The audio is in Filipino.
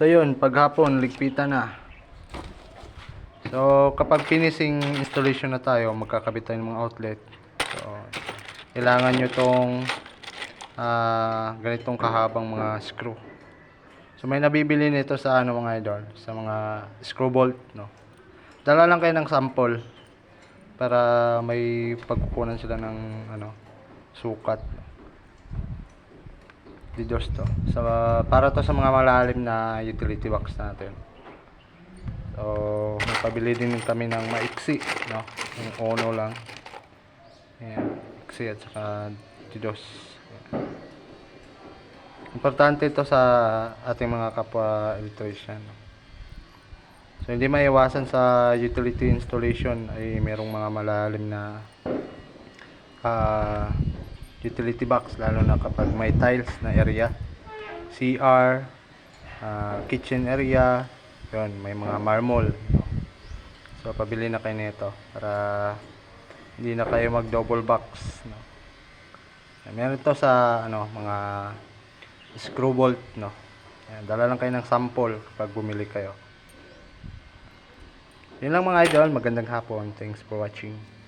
So yun, paghapon, ligpitan na. So kapag finishing installation na tayo, magkakabit tayo ng mga outlet. So kailangan nyo tong ah, ganitong kahabang mga screw. So may nabibili nito sa ano mga idol, sa mga screw bolt, no. Dala lang kayo ng sample para may pagkukunan sila ng ano sukat. No? Didos to. So, para to sa mga malalim na utility box natin. So, napabili din kami ng maiksi, no? Yung ono lang. Ayan, iksi at saka. Ayan. Importante ito sa ating mga kapwa electrician. So, hindi maiwasan sa utility installation ay merong mga malalim na ah, utility box lalo na kapag may tiles na area. CR ah, kitchen area yon may mga marmol. So pabili na kayo nito para hindi na kayo mag double box no? Meron to sa ano mga screw bolt no? Yan, dala lang kayo ng sample kapag bumili kayo. Yun lang mga idol. Magandang hapon. Thanks for watching